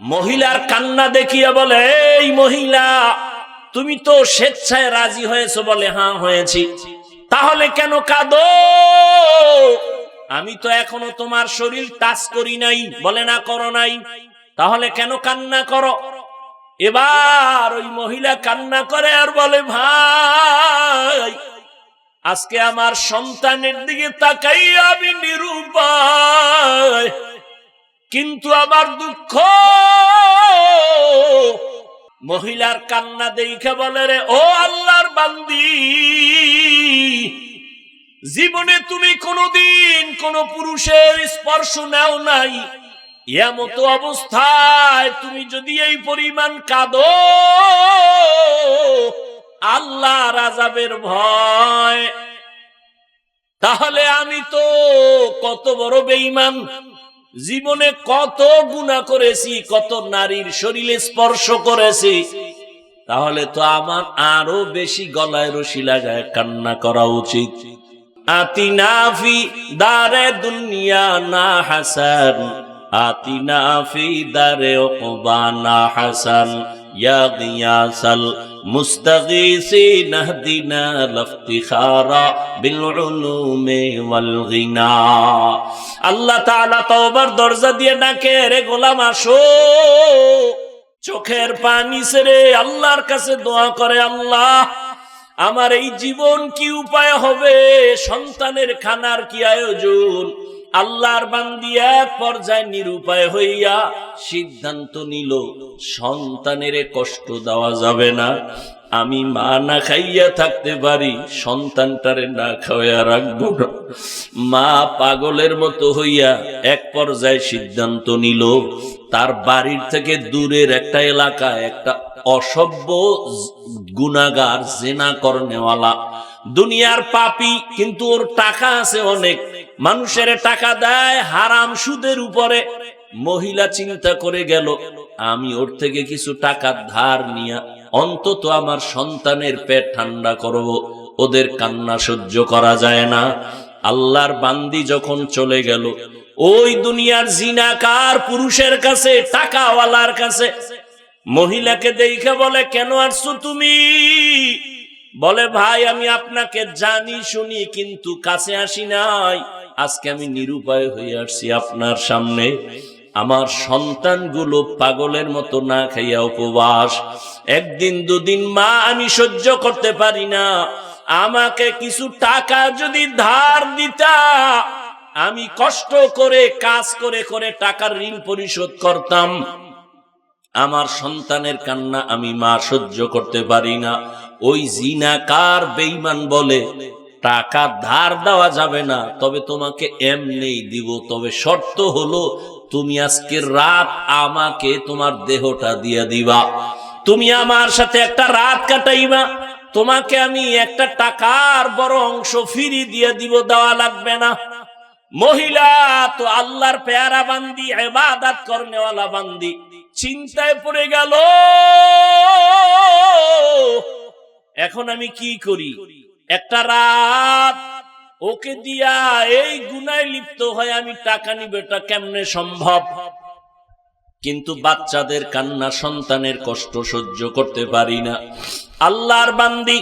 মহিলার কান্না দেখিয়ে বলে, এই মহিলা, তুমি তো স্বেচ্ছায় রাজি হয়েছো বলে হ্যাঁ হয়েছি। তাহলে কেন কাঁদো? আমি তো এখনও তোমার শরীর টাচ করি নাই, বলে না করো নাই। তাহলে কেন কান্না করো? এবার ওই মহিলা কান্না করে আর বলে, ভাই, আজকে আমার সন্তানের দিকে তাকাই আমি নিরুপায়। কিন্তু আমার দুঃখ। মহিলার কান্না দেখে বলে রে, ও আল্লাহর বান্দি, জীবনে তুমি কোনোদিন কোন পুরুষের স্পর্শ নেও নাই। এমতো অবস্থায় তুমি যদি এই পরিমাণ কাঁদো আল্লাহ রাজাবের ভয়। তাহলে আমি তো কত বড় বেঈমান। জীবনে কত গুণা করেছি, কত নারীর শরীরে স্পর্শ করেছি, তাহলে তো আমার আরও বেশি গলায় রশি লাগায় কান্না করা উচিত। আতিনাফি দারে দুনিয়া না হাসান, আতিনাফি দারে ওকবানা হাসান, ইয়া গিয়াসাল মুস্তাগীসিন اهدنا لافتخارا بالعلوم والغنى আল্লাহ তাআলা তওবার দরজা দিয়ে ডাকে রে গোলাম আসো চোখের পানি ছেড়ে আল্লাহর কাছে দোয়া করে আল্লাহ আমার এই জীবন কি উপায় হবে সন্তানের খানার কি আয়োজন আল্লাহর বান্দি এক পর্যায়ে নিরুপায় হইয়া সিদ্ধান্ত নিল, সন্তানের কষ্ট দেওয়া যাবে না। আমি মা না খাইয়া থাকতে পারি, সন্তানটারে না খাওয়া রাখব না। মা পাগলের মতো হইয়া এক পর্যায়ে সিদ্ধান্ত নিল, তার বাড়ির থেকে দূরের একটা এলাকায় একটা অসভ্য গুনাগার জেনা করনেওয়ালা দুনিয়ার পাপি, কিন্তু ওর টাকা আছে অনেক। মানুষের টাকা দেয় হারাম সুদের উপরে। মহিলা চিন্তা করে গেল, আমি ওর থেকে কিছু টাকা ধার নিয়া অন্তত আমার সন্তানের পেট ঠান্ডা করব। ওদের কান্না সহ্য করা যায় না। আল্লাহর বান্দি যখন চলে গেল, ওই দুনিয়ার জিনাকার পুরুষের কাছে, টাকাওয়ালার কাছে, মহিলাকে দেখে বলে, কেন আসছো তুমি? বলে, ভাই, আমি আপনাকে জানি, শুনি, কিন্তু কাছে আসি নাই। আজকে আমি নিরুপায় হয়ে আসছি আপনার সামনে। আমার সন্তানগুলো পাগলের মতো না খাইয়া উপবাস। একদিন, দুদিন, মা, আমি সহ্য করতে পারি না। আমাকে কিছু টাকা যদি ধার দিতা, আমি কষ্ট করে, কাজ করে করে টাকার ঋণ পরিশোধ করতাম। আমার সন্তানের কান্না আমি মা সহ্য করতে পারি না। ওই জিনাকার বেইমান বলে, টাকা ধার দেওয়া যাবে না, তবে তোমাকে এমনি দিব, তবে শর্ত হলো তুমি আজকে রাত আমাকে তোমার দেহটা দিয়া দিবা। তুমি আমার সাথে একটা রাত কাটাইবা, তোমাকে আমি একটা টাকার বড় অংশ ফিরি দিয়ে দিব, দেওয়া লাগবে না। মহিলা তো আল্লাহর পেয়ারা বান্দি এবাদাত করনেওয়ালা বান্দি, চিন্তায় পড়ে গেল। এখন আমি কি করি? একটা রাত ওকে দিয়া এই গুনায় লিপ্ত হয় আমি টাকা নিব এটা কেমনে সম্ভব? কিন্তু বাচ্চাদের কান্না, সন্তানের কষ্ট সহ্য করতে পারি না। আল্লাহর বান্দি,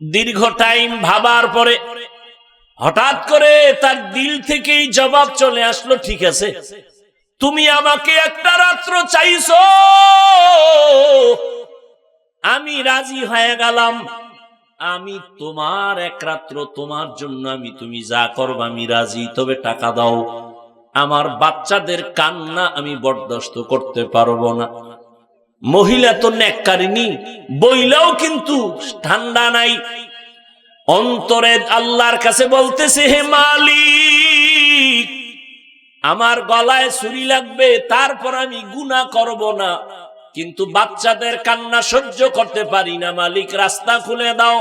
দীর্ঘ টাইম ভাবার পরে হঠাৎ করে তার দিল থেকেই জবাব চলে আসলো, ঠিক আছে, তুমি আমাকে একটা রাত্র চাইছো। রাজি হয়ে গেলাম। আমি তোমার এক রাত্র তোমার জন্য আমি তুমি যা করবা আমি রাজি, তবে টাকা দাও। আমার বাচ্চাদের কান্না আমি বরদাস্ত করতে পারব না। মহিলা তো নেককারিনী বইলেও কিন্তু ঠান্ডা নাই। অন্তরে আল্লাহর কাছে বলতেছে, হে মালিক, আমার গলায় ছুরি লাগবে, তারপর আমি গুণা করব না। কিন্তু বাচ্চাদের কান্না সহ্য করতে পারি না, মালিক, রাস্তা খুলে দাও।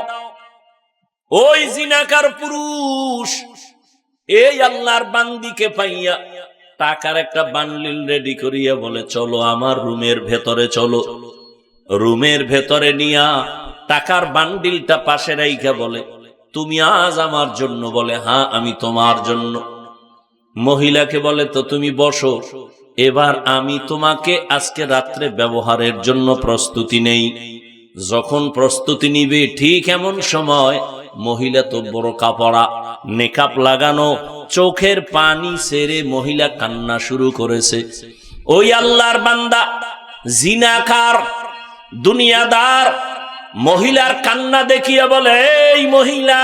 ওই জিনাকার পুরুষ, এই আল্লাহর বান্দিকে পাইয়া টাকার একটা বান্ডিল রেডি করিয়া বলে, চলো আমার রুমের ভেতরে চলো। রুমের ভেতরে নিয়া টাকার বান্ডিলটা পাশে রাইখা বলে, তুমি আজ আমার জন্য, বলে হ্যাঁ আমি তোমার জন্য। মহিলাকে বলে, তো তুমি বসো। এবার আমি তোমাকে আজকে রাত্রে ব্যবহারের জন্য প্রস্তুতি নেই। যখন প্রস্তুতি নিবে ঠিক এমন সময় মহিলা তো বড় কাপড়া, নেকাপ লাগানো, চোখের পানি সেরে মহিলা কান্না শুরু করেছে। ওই আল্লাহর বান্দা, জিনাকার, দুনিয়াদার, মহিলার কান্না দেখিয়া বলে, এই মহিলা,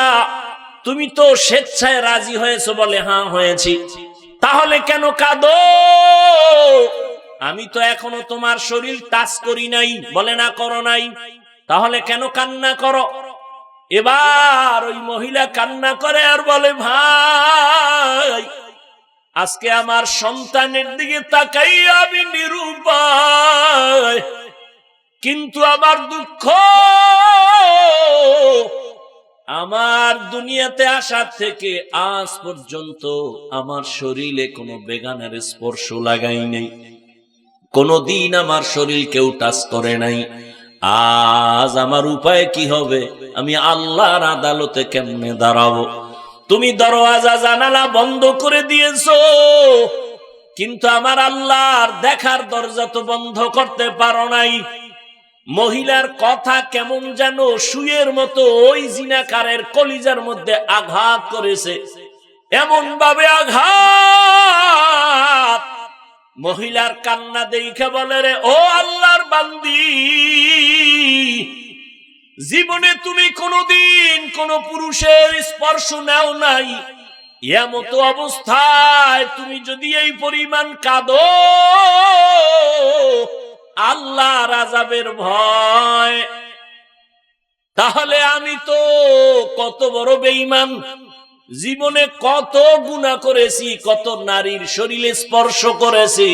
তুমি তো স্বেচ্ছায় রাজি হয়েছো বলে হ্যাঁ হয়েছি। তাহলে কেন কাঁদো? আমি তো এখনও তোমার শরীর টাচ করি নাই, বলে না করো নাই। তাহলে কেন কান্না করো? এবার ওই মহিলা কান্না করে আর বলে, ভাই, আজকে আমার সন্তানের দিকে তাকাই আমি নিরুপায়। কিন্তু আমার দুঃখ আমার দুনিয়াতে আসার থেকে আজ পর্যন্ত আমার শরীরে কোনো বেগানের স্পর্শ লাগাই নাই। কোনদিন আমার শরীর কেউ টাচ করে নাই। আজ আমার উপায় কি হবে? আমি আল্লাহর আদালতে কেমনে দাঁড়াবো? তুমি দরওয়াজা জানালা বন্ধ করে দিয়েছ, কিন্তু আমার আল্লাহর দেখার দরজা তো বন্ধ করতে পারো নাই। মহিলার কথা কেমন যেন সুয়ের মতো ওই জিনাকারের কলিজার মধ্যে আঘাত করেছে। এমন ভাবে আঘাত। মহিলার কান্না দেখে বলে রে, ও আল্লাহর বান্দি, জীবনে তুমি কোনদিন কোন পুরুষের স্পর্শ নেও নাই। এমতো অবস্থায় তুমি যদি এই পরিমাণ কাঁদো আল্লাহ রাজাবের ভয়। তাহলে আমি তো কত বড় বেঈমান। জীবনে কত গুণা করেছি, কত নারীর শরীরে স্পর্শ করেছি।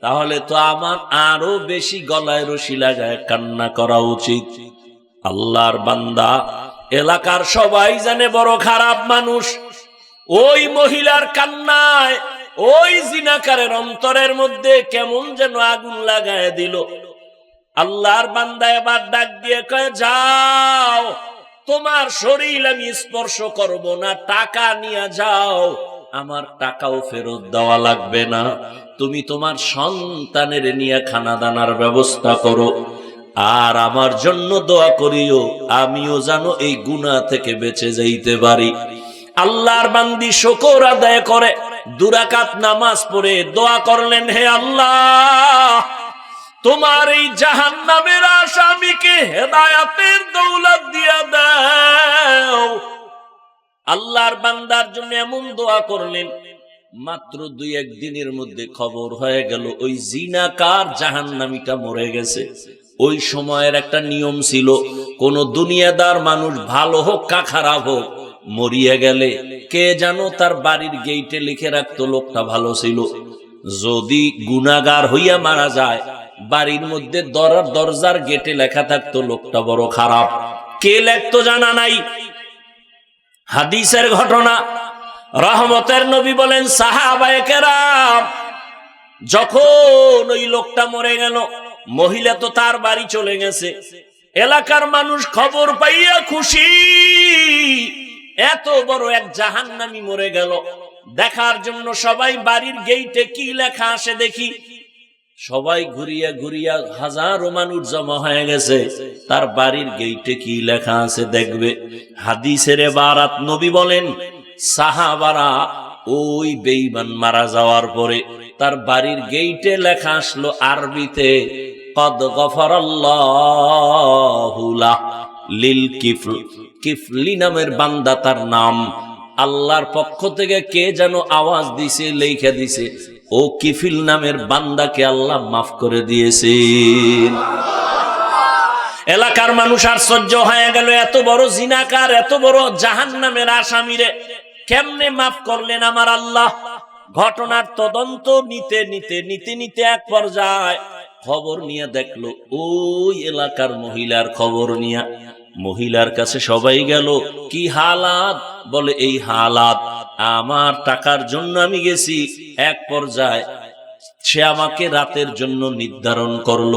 তাহলে তো আমার আরও বেশি গলায় রশি লাগায় কান্না করা উচিত। আল্লাহর বান্দা, এলাকার সবাই জানে বড় খারাপ মানুষ। ওই মহিলার কান্নায় ওই জিনাকারের অন্তরের মধ্যে কেমন যেন আগুন লাগায় দিল। আল্লাহর বান্দা এবার ডাক দিয়ে কয়ে, যাও, তোমার শরীর আমি স্পর্শ করব না, টাকা নিয়ে যাও। আমার টাকাও ফেরত দেওয়া লাগবে না। তুমি তোমার সন্তানের নিয়ে খানা দানার ব্যবস্থা করো। আর আমার জন্য দোয়া করিও, আমিও জানো এই গুণা থেকে বেঁচে যাইতে পারি। আল্লাহর বান্দি শকর আদায় করে। দুরাকাত নামাজ পড়ে দোয়া করলেন, হে আল্লাহ, তোমার এই জাহান নামের আসামিকে হেদায়াতের দৌলত দিয়া দাও। আল্লাহর বান্দার জন্য এমন দোয়া করলেন, মাত্র দুই একদিনের মধ্যে খবর হয়ে গেল, ওই জিনাকার জাহান নামিটা মরে গেছে। ওই সময়ের একটা নিয়ম ছিল, কোন দুনিয়াদার মানুষ ভালো হোক, কা খারাপ হোক, মরিয়া গেলে কে জানো তার বাড়ির গেইটে লিখে রাখতো, লোকটা ভালো ছিল। যদি গুনাগার হইয়া মারা যায়, বাড়ির মধ্যে দরার দরজার গেটে লেখা থাকতো, লোকটা বড় খারাপ। কে লেখতো জানা নাই? হাদিসের ঘটনা, রহমতের নবী বলেন, সাহাবায়ে কেরাম, যখন ওই লোকটা মরে গেল, মহিলা তো তার বাড়ি চলে গেছে। এলাকার মানুষ খবর পাইয়া খুশি। এত বড় এক জাহান্নামি মরে গেল। দেখার জন্য সবাই বাড়ির গেইটে কি লেখা আসে দেখি। সবাই ঘুরিয়া ঘুরিয়া হাজারো মানুষ জমা হয়ে গেছে। তার বাড়ির গেইটে কি লেখা আছে দেখবে। হাদিসের বারাত নবী বলেন, সাহাবারা ওই বেইমান মারা যাওয়ার পরে তার বাড়ির গেইটে লেখা আসলো আরবিতে, কদ গফরাল্লাহুলা লিল কিফল। কিফলি নামের বান্দা তার নাম। আল্লাহর পক্ষ থেকে কে যেন আওয়াজ দিছে লেখা দিছে, ও কিফিল নামের বান্দাকে আল্লাহ মাফ করে দিয়েছে। এলাকার মানুষ সহ্য হয়ে গেল, এত বড় জিনাকার, এত বড় জাহান নামের আসামিরে কেমনে মাফ করলেন আমার আল্লাহ? ঘটনার তদন্ত নিতে নিতে নিতে নিতে এক পর্যায়ে খবর নিয়ে দেখল, ওই এলাকার মহিলার খবর নিয়ে। মহিলার কাছে সবাই গেল, কি হালাত? বলে, এই হালাত আমার টাকার জন্য আমি গেছি। এক পর্যায়ে সে আমাকে রাতের জন্য নির্ধারণ করল।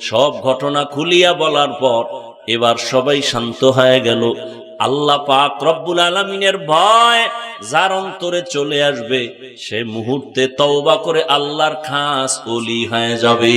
সব ঘটনা খুলিয়া বলার পর এবার সবাই শান্ত হয়ে গেল। আল্লাহ পাক রব্বুল আলমিনের ভয় যার অন্তরে চলে আসবে, সে মুহূর্তে তওবা করে আল্লাহর খাস অলি হয়ে যাবে।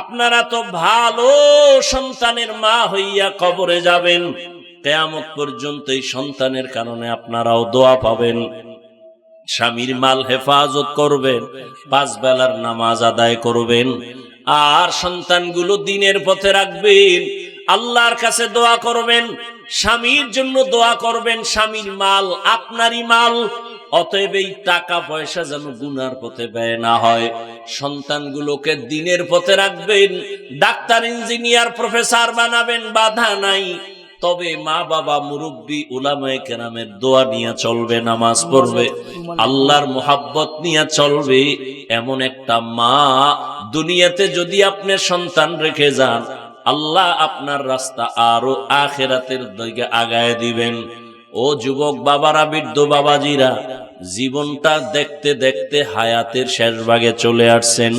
আপনারা তো ভালো সন্তানের মা হইয়া কবরে যাবেন। কেয়ামত পর্যন্ত এই সন্তানের কারণে আপনারাও দোয়া পাবেন। স্বামীর মাল হেফাজত করবেন, পাঁচ বেলার নামাজ আদায় করবেন। আর সন্তানগুলো দিনের পথে রাখবেন, আল্লাহর কাছে দোয়া করবেন, স্বামীর জন্য দোয়া করবেন, স্বামীর মাল আপনারই মাল অতএব এই টাকা পয়সা যেন গুনার পথে ব্যয় না হয়। সন্তানগুলোকে দিনের পথে রাখবেন, ডাক্তার, ইঞ্জিনিয়ার, প্রফেসর বানাবেন, বাধা নাই। তবে মা বাবা, মুরব্বী, উলামায়ে কেরামের দোয়া নিয়ে চলবে, নামাজ পড়বে, আল্লাহর মোহাব্বত নিয়ে চলবে। এমন একটা মা দুনিয়াতে যদি আপনি সন্তান রেখে যান, আল্লাহ আপনার রাস্তা আরও আখেরাতের দিকে আগায় দিবেন। ও যুবক বাবারা, বৃদ্ধ বাবাজিরা জীবনটা দেখতে দেখতে হায়াতের শেষ ভাগে চলে আসছেন।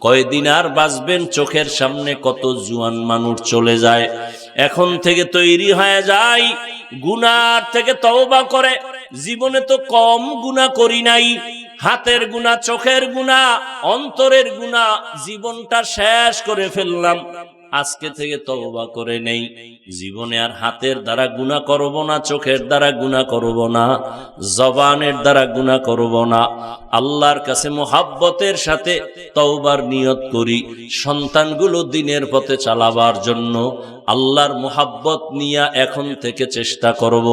কয়দিন আর বাঁচবেন চোখের সামনে কত জুয়ান মানুষ চলে যায়। এখন থেকে তৈরি হয়ে যায়, গুনার থেকে তওবা করে। জীবনে তো কম গুনাহ করি নাই, হাতের গুণা চোখের গুণা অন্তরের গুণা জীবনটা শেষ করে ফেললাম। আজকে থেকে তওবা করে নেই। জীবনে আর হাতের দ্বারা গুণা করব না, চোখের দ্বারা গুণা করব না, জবানের দ্বারা গুণা করব না। আল্লাহর কাছে মোহাব্বতের সাথে তওবার নিয়ত করি, সন্তানগুলো দিনের পথে চালাবার জন্য আল্লাহর মোহাব্বত নিয়ে এখন থেকে চেষ্টা করব।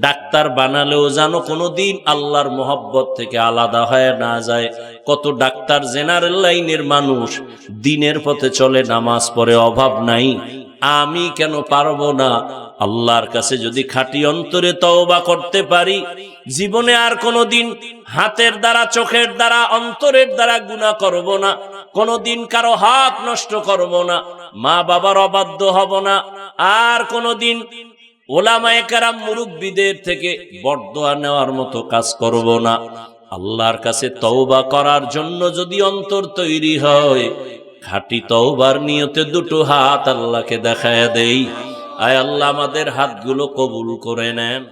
ডাক্তার বানালেও জানো কোনোদিন আল্লাহর মোহাব্বত থেকে আলাদা হয়ে না যায়। কত ডাক্তার জেনারেল লাইনের মানুষ, দিনের পথে চলে, নামাজ পড়ে, অভাব নাই। আমি কেন পারব না? আল্লাহর কাছে যদি খাঁটি অন্তরে তওবা করতে পারি, জীবনে আর কোনোদিন হাতের দ্বারা, চোখের দ্বারা, অন্তরের দ্বারা গুণা করব না। কোনোদিন কারও হাত নষ্ট করব না। মা বাবার অবাধ্য হব না। আর কোনোদিন ওলামায়ে কারাম মুরব্বীদের থেকে বরদোয়া নেওয়ার মতো কাজ করব না। আল্লাহর কাছে তওবা করার জন্য যদি অন্তর তৈরি হয়, খাঁটি তওবার নিয়তে দুটো হাত আল্লাহকে দেখায় দেই। আয় আল্লাহ, আমাদের হাতগুলো কবুল করে নেন।